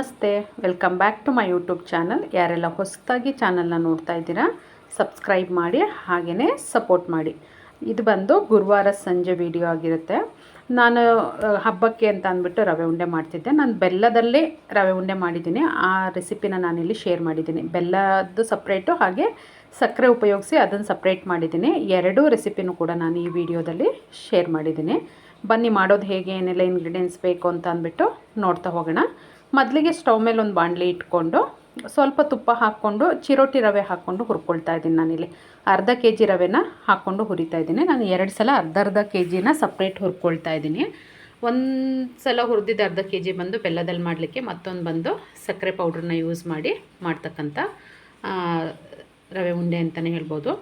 ನಮಸ್ತೆ, welcome back to my YouTube channel. ಯಾರೆಲ್ಲ ಹೊಸದಾಗಿ ಚಾನಲ್ನ ನೋಡ್ತಾ ಇದ್ದೀರಾ, ಸಬ್ಸ್ಕ್ರೈಬ್ ಮಾಡಿ ಹಾಗೆಯೇ ಸಪೋರ್ಟ್ ಮಾಡಿ. ಇದು ಬಂದು ಗುರುವಾರ ಸಂಜೆ ವಿಡಿಯೋ ಆಗಿರುತ್ತೆ. ನಾನು ಹಬ್ಬಕ್ಕೆ ಅಂತ ಅಂದ್ಬಿಟ್ಟು ರವೆ ಉಂಡೆ ಮಾಡ್ತಿದ್ದೆ. ನಾನು ಬೆಲ್ಲದಲ್ಲೇ ರವೆ ಉಂಡೆ ಮಾಡಿದ್ದೀನಿ. ಆ ರೆಸಿಪಿನ ನಾನಿಲ್ಲಿ ಶೇರ್ ಮಾಡಿದ್ದೀನಿ. ಬೆಲ್ಲದ್ದು ಸಪ್ರೇಟು, ಹಾಗೆ ಸಕ್ಕರೆ ಉಪಯೋಗಿಸಿ ಅದನ್ನು ಸಪ್ರೇಟ್ ಮಾಡಿದ್ದೀನಿ. ಎರಡೂ ರೆಸಿಪಿನೂ ಕೂಡ ನಾನು ಈ ವಿಡಿಯೋದಲ್ಲಿ ಶೇರ್ ಮಾಡಿದ್ದೀನಿ. ಬನ್ನಿ, ಮಾಡೋದು ಹೇಗೆ, ಏನೆಲ್ಲ ಇಂಗ್ರೀಡಿಯೆಂಟ್ಸ್ ಬೇಕು ಅಂತ ಅಂದ್ಬಿಟ್ಟು ನೋಡ್ತಾ ಹೋಗೋಣ. ಮೊದಲಿಗೆ ಸ್ಟವ್ ಮೇಲೆ ಒಂದು ಬಾಣಲಿ ಇಟ್ಕೊಂಡು ಸ್ವಲ್ಪ ತುಪ್ಪ ಹಾಕ್ಕೊಂಡು ಚಿರೋಟಿ ರವೆ ಹಾಕ್ಕೊಂಡು ಹುರ್ಕೊಳ್ತಾ ಇದ್ದೀನಿ ನಾನಿಲ್ಲಿ. ಅರ್ಧ ಕೆ ಜಿ ರವೆನ ಹಾಕ್ಕೊಂಡು ಹುರಿತಾ ಇದ್ದೀನಿ. ನಾನು ಎರಡು ಸಲ ಅರ್ಧ ಅರ್ಧ ಕೆ ಜಿನ ಸಪ್ರೇಟ್ ಹುರ್ಕೊಳ್ತಾ ಇದ್ದೀನಿ. ಒಂದು ಸಲ ಹುರಿದಿದ್ದು ಅರ್ಧ ಕೆ ಜಿ ಬಂದು ಬೆಲ್ಲದಲ್ಲಿ ಮಾಡಲಿಕ್ಕೆ ಮತ್ತೊಂದು ಬಂದು ಸಕ್ಕರೆ ಪೌಡ್ರನ್ನ ಯೂಸ್ ಮಾಡಿ ಮಾಡ್ತಕ್ಕಂಥ ರವೆ ಉಂಡೆ ಅಂತಲೇ ಹೇಳ್ಬೋದು.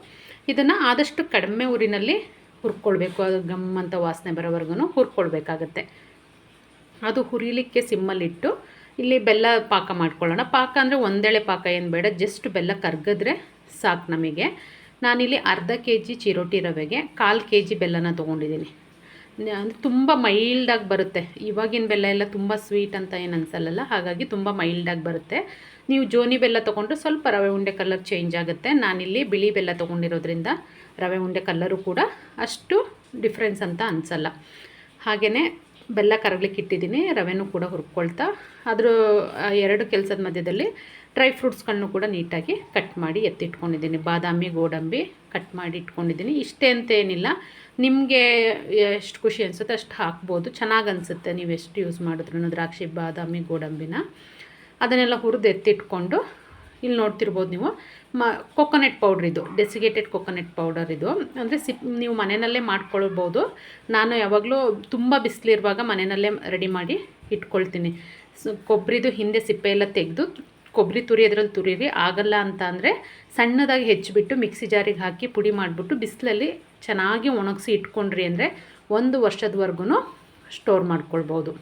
ಇದನ್ನು ಆದಷ್ಟು ಕಡಿಮೆ ಊರಿನಲ್ಲಿ ಹುರ್ಕೊಳ್ಬೇಕು. ಅದು ಗಮ್ ಅಂತ ವಾಸನೆ ಬರೋವರೆಗೂ ಹುರ್ಕೊಳ್ಬೇಕಾಗತ್ತೆ. ಅದು ಹುರಿಲಿಕ್ಕೆ ಸಿಮ್ಮಲ್ಲಿಟ್ಟು ಇಲ್ಲಿ ಬೆಲ್ಲ ಪಾಕ ಮಾಡ್ಕೊಳ್ಳೋಣ. ಪಾಕ ಅಂದರೆ ಒಂದೇಳೆ ಪಾಕ ಏನು ಬೇಡ ಜಸ್ಟ್ ಬೆಲ್ಲ ಕರ್ಗಿದ್ರೆ ಸಾಕು ನಮಗೆ. ನಾನಿಲ್ಲಿ ಅರ್ಧ ಕೆ ಜಿ ಚಿರೋಟಿ ರವೆಗೆ ಕಾಲು ಕೆ ಜಿ ಬೆಲ್ಲನ ತೊಗೊಂಡಿದ್ದೀನಿ. ಅಂದರೆ ತುಂಬ ಮೈಲ್ಡಾಗಿ ಬರುತ್ತೆ. ಇವಾಗಿನ ಬೆಲ್ಲ ಎಲ್ಲ ತುಂಬ ಸ್ವೀಟ್ ಅಂತ ಏನು ಅನಿಸಲ್ಲಲ್ಲ, ಹಾಗಾಗಿ ತುಂಬ ಮೈಲ್ಡಾಗಿ ಬರುತ್ತೆ. ನೀವು ಜೋನಿ ಬೆಲ್ಲ ತೊಗೊಂಡ್ರೆ ಸ್ವಲ್ಪ ರವೆ ಉಂಡೆ ಕಲರ್ ಚೇಂಜ್ ಆಗುತ್ತೆ. ನಾನಿಲ್ಲಿ ಬಿಳಿ ಬೆಲ್ಲ ತೊಗೊಂಡಿರೋದ್ರಿಂದ ರವೆ ಉಂಡೆ ಕಲ್ಲರು ಕೂಡ ಅಷ್ಟು ಡಿಫ್ರೆನ್ಸ್ ಅಂತ ಅನಿಸಲ್ಲ. ಹಾಗೆಯೇ ಬೆಲ್ಲ ಕರಗಲಿಕ್ಕೆ ಇಟ್ಟಿದ್ದೀನಿ, ರವೆನೂ ಕೂಡ ಹುರ್ಕೊಳ್ತಾ. ಅದ್ರ ಎರಡು ಕೆಲಸದ ಮಧ್ಯದಲ್ಲಿ ಡ್ರೈ ಫ್ರೂಟ್ಸ್ಗಳನ್ನೂ ಕೂಡ ನೀಟಾಗಿ ಕಟ್ ಮಾಡಿ ಎತ್ತಿಟ್ಕೊಂಡಿದ್ದೀನಿ. ಬಾದಾಮಿ, ಗೋಡಂಬಿ ಕಟ್ ಮಾಡಿ ಇಟ್ಕೊಂಡಿದ್ದೀನಿ. ಇಷ್ಟೇ ಅಂತ ಏನಿಲ್ಲ. ನಿಮಗೆ ಎಷ್ಟು ಖುಷಿ ಅನಿಸುತ್ತೆ ಅಷ್ಟು ಹಾಕ್ಬೋದು. ಚೆನ್ನಾಗಿ ಅನಿಸುತ್ತೆ ನೀವು ಎಷ್ಟು ಯೂಸ್ ಮಾಡಿದ್ರು ದ್ರಾಕ್ಷಿ, ಬಾದಾಮಿ, ಗೋಡಂಬಿನ. ಅದನ್ನೆಲ್ಲ ಹುರಿದು ಎತ್ತಿಟ್ಕೊಂಡು ಇಲ್ಲಿ ನೋಡ್ತಿರ್ಬೋದು ನೀವು. ಮ ಕೊಕೊನೆಟ್ ಪೌಡ್ರ್ ಇದು ಡೆಸಿಗೇಟೆಡ್ ಕೊಕೊನೆಟ್ ಪೌಡರ್ ಇದು. ಅಂದರೆ ಸಿಪ್, ನೀವು ಮನೆಯಲ್ಲೇ ಮಾಡ್ಕೊಳ್ಬೋದು. ನಾನು ಯಾವಾಗಲೂ ತುಂಬ ಬಿಸಿಲಿರುವಾಗ ಮನೆಯಲ್ಲೇ ರೆಡಿ ಮಾಡಿ ಇಟ್ಕೊಳ್ತೀನಿ. ಕೊಬ್ಬರಿದು ಹಿಂದೆ ಸಿಪ್ಪೆ ಎಲ್ಲ ತೆಗೆದು ಕೊಬ್ಬರಿ ತುರಿಯೋದ್ರಲ್ಲಿ ತುರಿರಿ, ಆಗಲ್ಲ ಅಂತ ಅಂದರೆ ಸಣ್ಣದಾಗಿ ಹೆಚ್ಚಿಬಿಟ್ಟು ಮಿಕ್ಸಿ ಜಾರಿಗೆ ಹಾಕಿ ಪುಡಿ ಮಾಡಿಬಿಟ್ಟು ಬಿಸಿಲಲ್ಲಿ ಚೆನ್ನಾಗಿ ಒಣಗಿಸಿ ಇಟ್ಕೊಂಡ್ರಿ ಅಂದರೆ ಒಂದು ವರ್ಷದವರೆಗೂ ಸ್ಟೋರ್ ಮಾಡ್ಕೊಳ್ಬೋದು.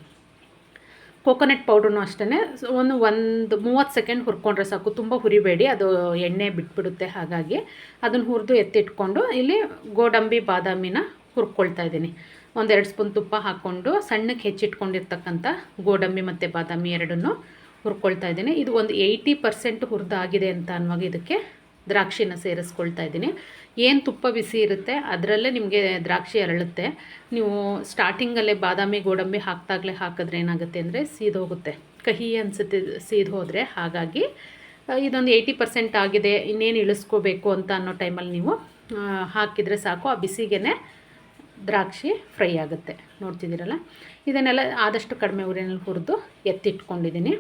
ಕೋಕೋನಟ್ ಪೌಡ್ರೂ ಅಷ್ಟೇ ಒಂದು ಒಂದು ಮೂವತ್ತು ಸೆಕೆಂಡ್ ಹುರ್ಕೊಂಡ್ರೆ ಸಾಕು. ತುಂಬ ಹುರಿಬೇಡಿ. ಅದು ಎಣ್ಣೆ ಬಿಟ್ಬಿಡುತ್ತೆ ಹಾಗಾಗಿ. ಅದನ್ನು ಹುರಿದು ಎತ್ತಿಟ್ಕೊಂಡು ಇಲ್ಲಿ ಗೋಡಂಬಿ, ಬಾದಾಮಿನ ಹುರ್ಕೊಳ್ತಾ ಇದ್ದೀನಿ. ಒಂದೆರಡು ಸ್ಪೂನ್ ತುಪ್ಪ ಹಾಕ್ಕೊಂಡು ಸಣ್ಣಕ್ಕೆ ಹೆಚ್ಚಿಟ್ಕೊಂಡಿರ್ತಕ್ಕಂಥ ಗೋಡಂಬಿ ಮತ್ತು ಬಾದಾಮಿ ಎರಡನ್ನೂ ಹುರ್ಕೊಳ್ತಾ ಇದ್ದೀನಿ. ಇದು ಒಂದು ಏಯ್ಟಿ ಪರ್ಸೆಂಟ್ ಹುರಿದಾಗಿದೆ ಅಂತ ಅನ್ನುವಾಗ ಇದಕ್ಕೆ ದ್ರಾಕ್ಷಿನ ಸೇರಿಸ್ಕೊಳ್ತಾ ಇದ್ದೀನಿ. ಏನು ತುಪ್ಪ ಬಿಸಿ ಇರುತ್ತೆ ಅದರಲ್ಲೇ ನಿಮಗೆ ದ್ರಾಕ್ಷಿ ಅರಳುತ್ತೆ. ನೀವು ಸ್ಟಾರ್ಟಿಂಗಲ್ಲೇ ಬಾದಾಮಿ, ಗೋಡಂಬಿ ಹಾಕ್ದಾಗಲೇ ಹಾಕಿದ್ರೆ ಏನಾಗುತ್ತೆ ಅಂದರೆ ಸೀದೋಗುತ್ತೆ ಕಹಿ ಅನಿಸುತ್ತೆ ಸೀದೋದ್ರೆ ಹಾಗಾಗಿ ಇದೊಂದು ಏಯ್ಟಿ ಪರ್ಸೆಂಟ್ ಆಗಿದೆ, ಇನ್ನೇನು ಇಳಿಸ್ಕೋಬೇಕು ಅಂತ ಅನ್ನೋ ಟೈಮಲ್ಲಿ ನೀವು ಹಾಕಿದರೆ ಸಾಕು. ಆ ಬಿಸಿಗೆ ದ್ರಾಕ್ಷಿ ಫ್ರೈ ಆಗುತ್ತೆ. ನೋಡ್ತಿದ್ದೀರಲ್ಲ? ಇದನ್ನೆಲ್ಲ ಆದಷ್ಟು ಕಡಿಮೆ ಉರಿನಲ್ಲಿ ಹುರಿದು ಎತ್ತಿಟ್ಕೊಂಡಿದ್ದೀನಿ.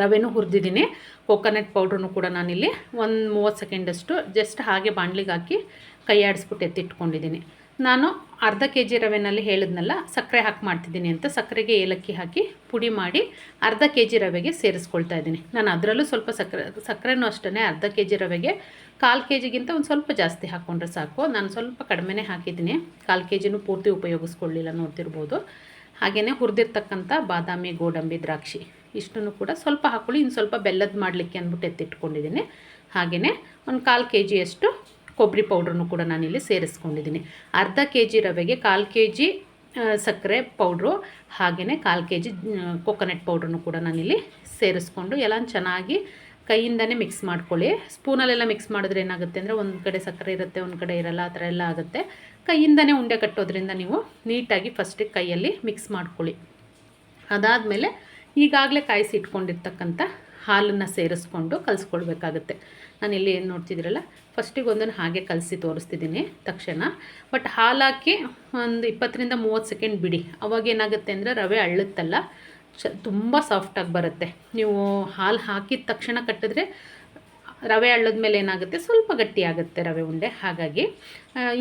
ರವೆನೂ ಹುರಿದಿದ್ದೀನಿ. ಕೊಕೊನಟ್ ಪೌಡ್ರನ್ನು ಕೂಡ ನಾನಿಲ್ಲಿ. ಒಂದು ಮೂವತ್ತು ಸೆಕೆಂಡಷ್ಟು ಜಸ್ಟ್ ಹಾಗೆ ಬಾಣ್ಲಿಗೆ ಹಾಕಿ ಕೈ ಆಡಿಸ್ಬಿಟ್ಟು ಎತ್ತಿಟ್ಕೊಂಡಿದ್ದೀನಿ. ನಾನು ಅರ್ಧ ಕೆ ಜಿ ರವೆನಲ್ಲಿ ಹೇಳಿದ್ನಲ್ಲ, ಸಕ್ಕರೆ ಹಾಕಿ ಮಾಡ್ತಿದ್ದೀನಿ ಅಂತ, ಸಕ್ಕರೆಗೆ ಏಲಕ್ಕಿ ಹಾಕಿ ಪುಡಿ ಮಾಡಿ ಅರ್ಧ ಕೆ ಜಿ ರವೆಗೆ ಸೇರಿಸ್ಕೊಳ್ತಾ ಇದ್ದೀನಿ. ನಾನು ಅದರಲ್ಲೂ ಸ್ವಲ್ಪ ಸಕ್ಕರೆ, ಸಕ್ಕರೆನೂ ಅಷ್ಟೇ ಅರ್ಧ ಕೆ ಜಿ ರವೆಗೆ ಕಾಲು ಕೆ ಜಿಗಿಂತ ಒಂದು ಸ್ವಲ್ಪ ಜಾಸ್ತಿ ಹಾಕ್ಕೊಂಡ್ರೆ ಸಾಕು. ನಾನು ಸ್ವಲ್ಪ ಕಡಿಮೆನೇ ಹಾಕಿದ್ದೀನಿ. ಕಾಲು ಕೆ ಜಿನೂ ಪೂರ್ತಿ ಉಪಯೋಗಿಸ್ಕೊಳ್ಳಿಲ್ಲ ನೋಡ್ತಿರ್ಬೋದು. ಹಾಗೆಯೇ ಹುರಿದಿರ್ತಕ್ಕಂಥ ಬಾದಾಮಿ, ಗೋಡಂಬಿ, ದ್ರಾಕ್ಷಿ. ಇಷ್ಟನ್ನು ಕೂಡ ಸ್ವಲ್ಪ ಹಾಕ್ಕೊಳ್ಳಿ ಇನ್ನು ಸ್ವಲ್ಪ ಬೆಲ್ಲದ ಮಾಡಲಿಕ್ಕೆ ಅಂದ್ಬಿಟ್ಟು ಎತ್ತಿಟ್ಕೊಂಡಿದ್ದೀನಿ. ಹಾಗೆಯೇ ಒಂದು ಕಾಲು ಕೆ ಜಿಯಷ್ಟು ಕೊಬ್ಬರಿ ಪೌಡ್ರನ್ನು ಕೂಡ ನಾನಿಲ್ಲಿ ಸೇರಿಸ್ಕೊಂಡಿದ್ದೀನಿ. ಅರ್ಧ ಕೆ ಜಿ ರವೆಗೆ ಕಾಲು ಕೆ ಜಿ ಸಕ್ಕರೆ ಪೌಡ್ರು ಹಾಗೆಯೇ ಕಾಲು ಕೆ ಜಿ ಕೊಕೊನಟ್ ಪೌಡ್ರನ್ನು ಕೂಡ ನಾನಿಲ್ಲಿ ಸೇರಿಸ್ಕೊಂಡು ಎಲ್ಲ ಚೆನ್ನಾಗಿ ಕೈಯಿಂದನೇ ಮಿಕ್ಸ್ ಮಾಡ್ಕೊಳ್ಳಿ. ಸ್ಪೂನಲ್ಲೆಲ್ಲ ಮಿಕ್ಸ್ ಮಾಡಿದ್ರೆ ಏನಾಗುತ್ತೆ ಅಂದರೆ ಒಂದು ಕಡೆ ಸಕ್ಕರೆ ಇರುತ್ತೆ, ಒಂದು ಕಡೆ ಇರಲ್ಲ, ಆ ಥರ ಎಲ್ಲ ಆಗುತ್ತೆ. ಕೈಯಿಂದನೇ ಉಂಡೆ ಕಟ್ಟೋದ್ರಿಂದ ನೀವು ನೀಟಾಗಿ ಫಸ್ಟಿಗೆ ಕೈಯಲ್ಲಿ ಮಿಕ್ಸ್ ಮಾಡ್ಕೊಳ್ಳಿ. ಅದಾದಮೇಲೆ ಈಗಾಗಲೇ ಕಾಯಿಸಿ ಇಟ್ಕೊಂಡಿರ್ತಕ್ಕಂಥ ಹಾಲನ್ನು ಸೇರಿಸ್ಕೊಂಡು ಕಲಿಸ್ಕೊಳ್ಬೇಕಾಗತ್ತೆ. ನಾನಿಲ್ಲಿ ಏನು ನೋಡ್ತಿದ್ದೀರಲ್ಲ ಫಸ್ಟಿಗೆ ಒಂದನ್ನು ಹಾಗೆ ಕಲಸಿ ತೋರಿಸ್ತಿದ್ದೀನಿ ತಕ್ಷಣ. ಬಟ್ ಹಾಲು ಹಾಕಿ ಒಂದು ಇಪ್ಪತ್ತರಿಂದ ಮೂವತ್ತು ಸೆಕೆಂಡ್ ಬಿಡಿ. ಅವಾಗ ಏನಾಗುತ್ತೆ ಅಂದರೆ ರವೆ ಅಳ್ಳುತ್ತಲ್ಲ, ಚ, ತುಂಬ ಸಾಫ್ಟಾಗಿ ಬರುತ್ತೆ. ನೀವು ಹಾಲು ಹಾಕಿದ ತಕ್ಷಣ ಕಟ್ಟಿದ್ರೆ ರವೆ ಮೇಲೆ ಏನಾಗುತ್ತೆ? ಸ್ವಲ್ಪ ಗಟ್ಟಿಯಾಗುತ್ತೆ ರವೆ ಉಂಡೆ. ಹಾಗಾಗಿ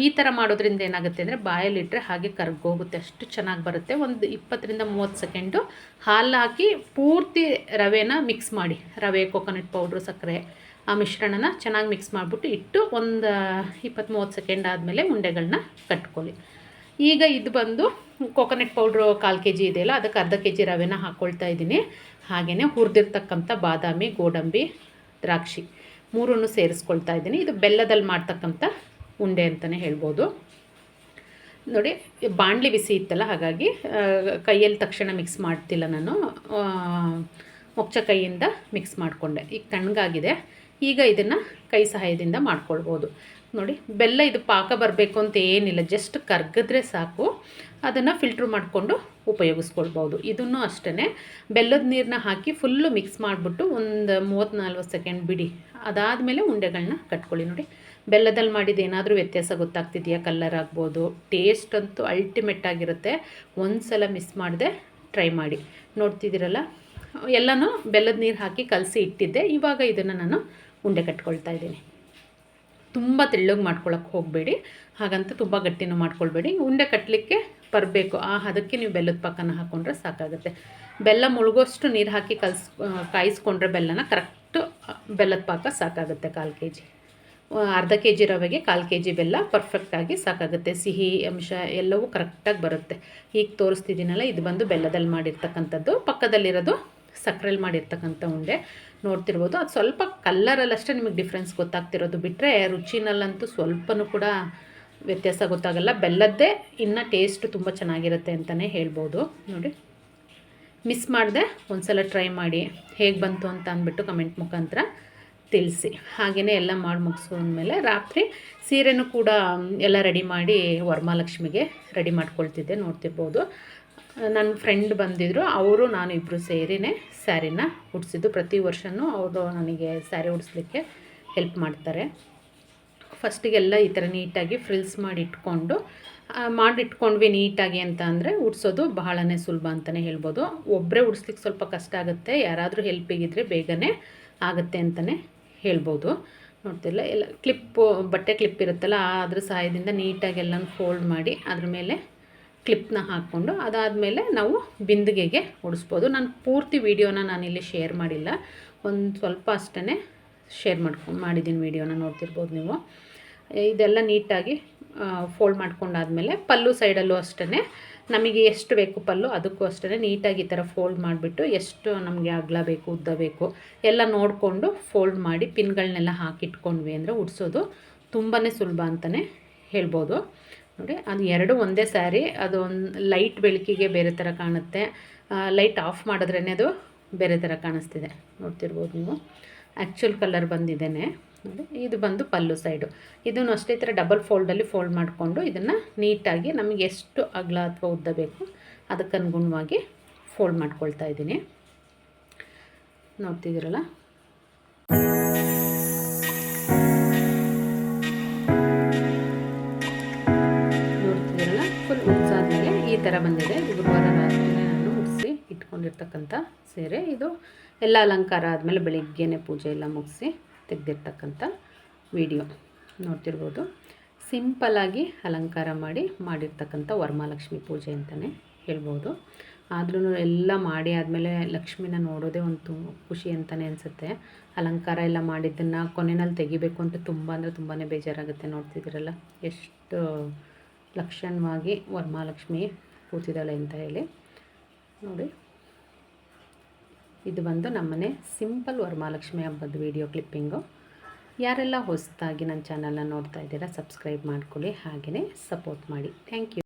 ಈ ಥರ ಮಾಡೋದ್ರಿಂದ ಏನಾಗುತ್ತೆ ಅಂದರೆ ಬಾಯಲ್ಲಿಟ್ಟರೆ ಹಾಗೆ ಕರ್ಗೋಗುತ್ತೆ. ಅಷ್ಟು ಚೆನ್ನಾಗಿ ಬರುತ್ತೆ. ಒಂದು ಇಪ್ಪತ್ತರಿಂದ ಮೂವತ್ತು ಸೆಕೆಂಡು ಹಾಲು ಹಾಕಿ ಪೂರ್ತಿ ರವೆನ ಮಿಕ್ಸ್ ಮಾಡಿ. ರವೆ ಕೊಕೊನಟ್ ಪೌಡ್ರು ಸಕ್ಕರೆ, ಆ ಮಿಶ್ರಣನ ಚೆನ್ನಾಗಿ ಮಿಕ್ಸ್ ಮಾಡಿಬಿಟ್ಟು ಇಟ್ಟು ಒಂದು ಇಪ್ಪತ್ತು ಮೂವತ್ತು ಸೆಕೆಂಡ್ ಆದಮೇಲೆ ಉಂಡೆಗಳನ್ನ ಕಟ್ಕೊಳ್ಳಿ. ಈಗ ಇದು ಬಂದು ಕೊಕೊನಟ್ ಪೌಡ್ರು ಕಾಲು ಕೆ ಜಿ ಇದೆಯಲ್ಲ, ಅದಕ್ಕೆ ಅರ್ಧ ಕೆ ಜಿ ರವೆನ ಹಾಕ್ಕೊಳ್ತಾ ಇದ್ದೀನಿ. ಹಾಗೆಯೇ ಹುರಿದಿರ್ತಕ್ಕಂಥ ಬಾದಾಮಿ, ಗೋಡಂಬಿ, ದ್ರಾಕ್ಷಿ. ಮೂರನ್ನು ಸೇರಿಸ್ಕೊಳ್ತಾ ಇದ್ದೀನಿ. ಇದು ಬೆಲ್ಲದಲ್ಲಿ ಮಾಡ್ತಕ್ಕಂಥ ಉಂಡೆ ಅಂತಲೇ ಹೇಳ್ಬೋದು. ನೋಡಿ, ಬಾಣಲಿ ಬಿಸಿ ಇತ್ತಲ್ಲ, ಹಾಗಾಗಿ ಕೈಯಲ್ಲಿ ತಕ್ಷಣ ಮಿಕ್ಸ್ ಮಾಡ್ತಿಲ್ಲ ನಾನು. ಮೊಕ್ಚ ಕೈಯಿಂದ ಮಿಕ್ಸ್ ಮಾಡಿಕೊಂಡೆ. ಈಗ ತಣ್ಣಗಾಗಿದೆ. ಈಗ ಇದನ್ನು ಕೈ ಸಹಾಯದಿಂದ ಮಾಡ್ಕೊಳ್ಬೋದು. ನೋಡಿ, ಬೆಲ್ಲ ಇದು ಪಾಕ ಬರಬೇಕು ಅಂತ ಏನಿಲ್ಲ ಜಸ್ಟ್ ಕರ್ಗಿದ್ರೆ ಸಾಕು. ಅದನ್ನು ಫಿಲ್ಟ್ರ್ ಮಾಡಿಕೊಂಡು ಉಪಯೋಗಿಸ್ಕೊಳ್ಬೋದು ಇದನ್ನು ಅಷ್ಟೇ ಬೆಲ್ಲದ ನೀರನ್ನ ಹಾಕಿ ಫುಲ್ಲು ಮಿಕ್ಸ್ ಮಾಡಿಬಿಟ್ಟು ಒಂದು ಮೂವತ್ತು ನಲ್ವತ್ತು ಸೆಕೆಂಡ್ ಬಿಡಿ. ಅದಾದಮೇಲೆ ಉಂಡೆಗಳನ್ನ ಕಟ್ಕೊಳ್ಳಿ ನೋಡಿ. ಬೆಲ್ಲದಲ್ಲಿ ಮಾಡಿದ ಏನಾದರೂ ವ್ಯತ್ಯಾಸ ಗೊತ್ತಾಗ್ತಿದೆಯಾ? ಕಲ್ಲರ್ ಆಗ್ಬೋದು ಟೇಸ್ಟ್ ಅಂತೂ ಅಲ್ಟಿಮೇಟ್ ಆಗಿರುತ್ತೆ. ಒಂದು ಸಲ ಮಿಸ್ ಮಾಡದೆ ಟ್ರೈ ಮಾಡಿ. ನೋಡ್ತಿದ್ದೀರಲ್ಲ? ಎಲ್ಲನೂ ಬೆಲ್ಲದ ನೀರು ಹಾಕಿ ಕಲಸಿ ಇಟ್ಟಿದ್ದೆ. ಇವಾಗ ಇದನ್ನು ನಾನು ಉಂಡೆ ಕಟ್ಕೊಳ್ತಾ ಇದ್ದೀನಿ. ತುಂಬ ತೆಳ್ಳಗೆ ಮಾಡ್ಕೊಳಕ್ಕೆ ಹೋಗಬೇಡಿ. ಹಾಗಂತ ತುಂಬ ಗಟ್ಟಿನೂ ಮಾಡ್ಕೊಳ್ಬೇಡಿ. ಉಂಡೆ ಕಟ್ಟಲಿಕ್ಕೆ ಬರಬೇಕು. ಆ ಅದಕ್ಕೆ ನೀವು ಬೆಲ್ಲದ ಪಾಕನ ಹಾಕ್ಕೊಂಡ್ರೆ ಸಾಕಾಗುತ್ತೆ. ಬೆಲ್ಲ ಮುಳುಗೋಷ್ಟು ನೀರು ಹಾಕಿ ಕಲ್ಸ್ ಕಾಯಿಸ್ಕೊಂಡ್ರೆ ಬೆಲ್ಲನ ಕರೆಕ್ಟು ಬೆಲ್ಲದ ಪಾಕ ಸಾಕಾಗುತ್ತೆ ಕಾಲು ಕೆ ಜಿ ಅರ್ಧ ಕೆ ಜಿ ರವೆಗೆ ಕಾಲು ಕೆ ಜಿ ಬೆಲ್ಲ ಪರ್ಫೆಕ್ಟಾಗಿ ಸಾಕಾಗುತ್ತೆ. ಸಿಹಿ, ಅಂಶ ಎಲ್ಲವೂ ಕರೆಕ್ಟಾಗಿ ಬರುತ್ತೆ. ಈಗ ತೋರಿಸ್ತಿದ್ದೀನಲ್ಲ, ಇದು ಬಂದು ಬೆಲ್ಲದಲ್ಲಿ ಮಾಡಿರ್ತಕ್ಕಂಥದ್ದು. ಪಕ್ಕದಲ್ಲಿರೋದು ಸಕ್ಕರೆಲಿ ಮಾಡಿರ್ತಕ್ಕಂಥ ಉಂಡೆ ನೋಡ್ತಿರ್ಬೋದು. ಅದು ಸ್ವಲ್ಪ ಕಲ್ಲರಲ್ಲಷ್ಟೇ ನಿಮಗೆ ಡಿಫ್ರೆನ್ಸ್ ಗೊತ್ತಾಗ್ತಿರೋದು ಬಿಟ್ಟರೆ ರುಚಿನಲ್ಲಂತೂ ಸ್ವಲ್ಪನೂ ಕೂಡ ವ್ಯತ್ಯಾಸ ಗೊತ್ತಾಗಲ್ಲ. ಬೆಲ್ಲದ್ದೇ ಇನ್ನು ಟೇಸ್ಟ್ ತುಂಬ ಚೆನ್ನಾಗಿರುತ್ತೆ ಅಂತಲೇ ಹೇಳ್ಬೋದು. ನೋಡಿ. ಮಿಸ್ ಮಾಡಿದೆ ಒಂದು ಸಲ ಟ್ರೈ ಮಾಡಿ ಹೇಗೆ ಬಂತು ಅಂತ ಅಂದ್ಬಿಟ್ಟು ಕಮೆಂಟ್ ಮುಖಾಂತರ ತಿಳಿಸಿ. ಹಾಗೆಯೇ ಎಲ್ಲ ಮಾಡಿ ಮುಗಿಸ್ಕೊಂಡ್ಮೇಲೆ ರಾತ್ರಿ ಸೀರೆನೂ ಕೂಡ ಎಲ್ಲ ರೆಡಿ ಮಾಡಿ ವರಮಹಾಲಕ್ಷ್ಮಿಗೆ ರೆಡಿ ಮಾಡ್ಕೊಳ್ತಿದ್ದೆ, ನೋಡ್ತಿರ್ಬೋದು. ನನ್ನ ಫ್ರೆಂಡ್ ಬಂದಿದ್ದರು ಅವರು ನಾನು ಇಬ್ಬರು ಸೇರಿನೇ ಸ್ಯಾರಿನ ಉಡಿಸಿದ್ದು. ಪ್ರತಿ ವರ್ಷವೂ ಅವರು ನನಗೆ ಸ್ಯಾರಿ ಉಡಿಸ್ಲಿಕ್ಕೆ ಹೆಲ್ಪ್ ಮಾಡ್ತಾರೆ. ಫಸ್ಟಿಗೆಲ್ಲ ಈ ಥರ ನೀಟಾಗಿ ಫ್ರಿಲ್ಸ್ ಮಾಡಿ ಇಟ್ಕೊಂಡು ಮಾಡಿಟ್ಕೊಂಡ್ವಿ ನೀಟಾಗಿ ಅಂತ ಅಂದರೆ ಉಡ್ಸೋದು ಬಹಳನೇ ಸುಲಭ ಅಂತಲೇ ಹೇಳ್ಬೋದು. ಒಬ್ಬರೇ ಉಡ್ಸ್ಲಿಕ್ಕೆ ಸ್ವಲ್ಪ ಕಷ್ಟ ಆಗುತ್ತೆ, ಯಾರಾದರೂ ಹೆಲ್ಪಿಗಿದ್ರೆ ಬೇಗನೆ ಆಗುತ್ತೆ ಅಂತಲೇ ಹೇಳ್ಬೋದು. ನೋಡ್ತಿಲ್ಲ ಎಲ್ಲ ಕ್ಲಿಪ್ಪು ಬಟ್ಟೆ ಕ್ಲಿಪ್ ಇರುತ್ತಲ್ಲ ಅದ್ರ ಸಹಾಯದಿಂದ ನೀಟಾಗಿ ಎಲ್ಲನೂ ಫೋಲ್ಡ್ ಮಾಡಿ, ಅದ್ರ ಮೇಲೆ ಕ್ಲಿಪ್ನ ಹಾಕ್ಕೊಂಡು ಅದಾದಮೇಲೆ ನಾವು ಬಿಂದಿಗೆಗೆ ಉಡಿಸ್ಬೋದು ನಾನು ಪೂರ್ತಿ ವೀಡಿಯೋನ ನಾನಿಲ್ಲಿ ಶೇರ್ ಮಾಡಿಲ್ಲ. ಒಂದು ಸ್ವಲ್ಪ ಅಷ್ಟೇ ಶೇರ್ ಮಾಡ್ಕೊಂಡು ಮಾಡಿದ್ದೀನಿ ವೀಡಿಯೋನ, ನೋಡ್ತಿರ್ಬೋದು ನೀವು. ಇದೆಲ್ಲ ನೀಟಾಗಿ ಫೋಲ್ಡ್ ಮಾಡ್ಕೊಂಡಾದಮೇಲೆ ಪಲ್ಲು ಸೈಡಲ್ಲೂ ಅಷ್ಟೇ ನಮಗೆ ಎಷ್ಟು ಬೇಕು ಪಲ್ಲು, ಅದಕ್ಕೂ ಅಷ್ಟೇ ನೀಟಾಗಿ ಈ ಥರ ಫೋಲ್ಡ್ ಮಾಡಿಬಿಟ್ಟು ಎಷ್ಟು ನಮಗೆ ಅಗಲ ಬೇಕು, ಉದ್ದ ಬೇಕು, ಎಲ್ಲ ನೋಡಿಕೊಂಡು ಫೋಲ್ಡ್ ಮಾಡಿ ಪಿನ್ಗಳನ್ನೆಲ್ಲ ಹಾಕಿಟ್ಕೊಂಡ್ವಿ ಅಂದರೆ ಉಡ್ಸೋದು ತುಂಬಾ ಸುಲಭ ಅಂತಲೇ ಹೇಳ್ಬೋದು. ನೋಡಿ, ಅದು ಎರಡು ಒಂದೇ ಸ್ಯಾರಿ, ಅದು ಲೈಟ್ ಬೆಳಕಿಗೆ ಬೇರೆ ಥರ ಕಾಣುತ್ತೆ. ಲೈಟ್ ಆಫ್ ಮಾಡಿದ್ರೇ ಅದು ಬೇರೆ ಥರ ಕಾಣಿಸ್ತಿದೆ. ನೋಡ್ತಿರ್ಬೋದು ನೀವು. ಆ್ಯಕ್ಚುಲ್ ಕಲರ್ ಬಂದಿದ್ದೇನೆ ನೋಡಿ, ಇದು ಬಂದು ಪಲ್ಲು ಸೈಡು. ಇದನ್ನು ಅಷ್ಟೇ ಥರ ಡಬಲ್ ಫೋಲ್ಡಲ್ಲಿ ಫೋಲ್ಡ್ ಮಾಡಿಕೊಂಡು ಇದನ್ನು ನೀಟಾಗಿ ನಮಗೆ ಎಷ್ಟು ಅಗಲ ಅಥವಾ ಉದ್ದ ಬೇಕು ಅದಕ್ಕನುಗುಣವಾಗಿ ಫೋಲ್ಡ್ ಮಾಡ್ಕೊಳ್ತಾ ಇದ್ದೀನಿ. ನೋಡ್ತಿದ್ದೀರಲ್ಲ? ಬಂದಿದೆ. ಗುರುವಾರ ರಾತ್ರಿ ನಾನು ಮುಗಿಸಿ ಇಟ್ಕೊಂಡಿರ್ತಕ್ಕಂಥ ಸೀರೆ. ಇದು ಎಲ್ಲ ಅಲಂಕಾರ ಆದಮೇಲೆ ಬೆಳಿಗ್ಗೆನೇ ಪೂಜೆ ಎಲ್ಲ ಮುಗಿಸಿ ತೆಗೆದಿರ್ತಕ್ಕಂಥ ವಿಡಿಯೋ. ನೋಡ್ತಿರ್ಬೋದು. ಸಿಂಪಲಾಗಿ ಅಲಂಕಾರ ಮಾಡಿ ಮಾಡಿರ್ತಕ್ಕಂಥ ವರಮಹಾಲಕ್ಷ್ಮಿ ಪೂಜೆ ಅಂತಲೇ ಹೇಳ್ಬೋದು. ಆದ್ರೂ ಎಲ್ಲ ಮಾಡಿ ಆದಮೇಲೆ ಲಕ್ಷ್ಮಿನ ನೋಡೋದೇ ಒಂದು ಖುಷಿ ಅಂತಲೇ ಅನಿಸುತ್ತೆ. ಅಲಂಕಾರ ಎಲ್ಲ ಮಾಡಿದ್ದನ್ನು ಕೊನೆಯಲ್ಲಿ ತೆಗಿಬೇಕು ಅಂತ ತುಂಬ ಅಂದರೆ ತುಂಬಾ ಬೇಜಾರಾಗುತ್ತೆ. ನೋಡ್ತಿದ್ದೀರಲ್ಲ? ಎಷ್ಟು ಲಕ್ಷಣವಾಗಿ ವರಮಹಾಲಕ್ಷ್ಮಿ ಕೂತಿದ್ದಾಳೆ ಅಂತ ಹೇಳಿ. ನೋಡಿ. ಇದು ಬಂದು ನಮ್ಮನೆ ಸಿಂಪಲ್ ವರಮಹಾಲಕ್ಷ್ಮಿ ಹಬ್ಬದ ವಿಡಿಯೋ ಕ್ಲಿಪ್ಪಿಂಗು. ಯಾರೆಲ್ಲ ಹೊಸದಾಗಿ ನನ್ನ ಚಾನಲ್ನ ನೋಡ್ತಾ ಇದ್ದೀರಾ, ಸಬ್ಸ್ಕ್ರೈಬ್ ಮಾಡ್ಕೊಳ್ಳಿ. ಹಾಗೆಯೇ ಸಪೋರ್ಟ್ ಮಾಡಿ. Thank you.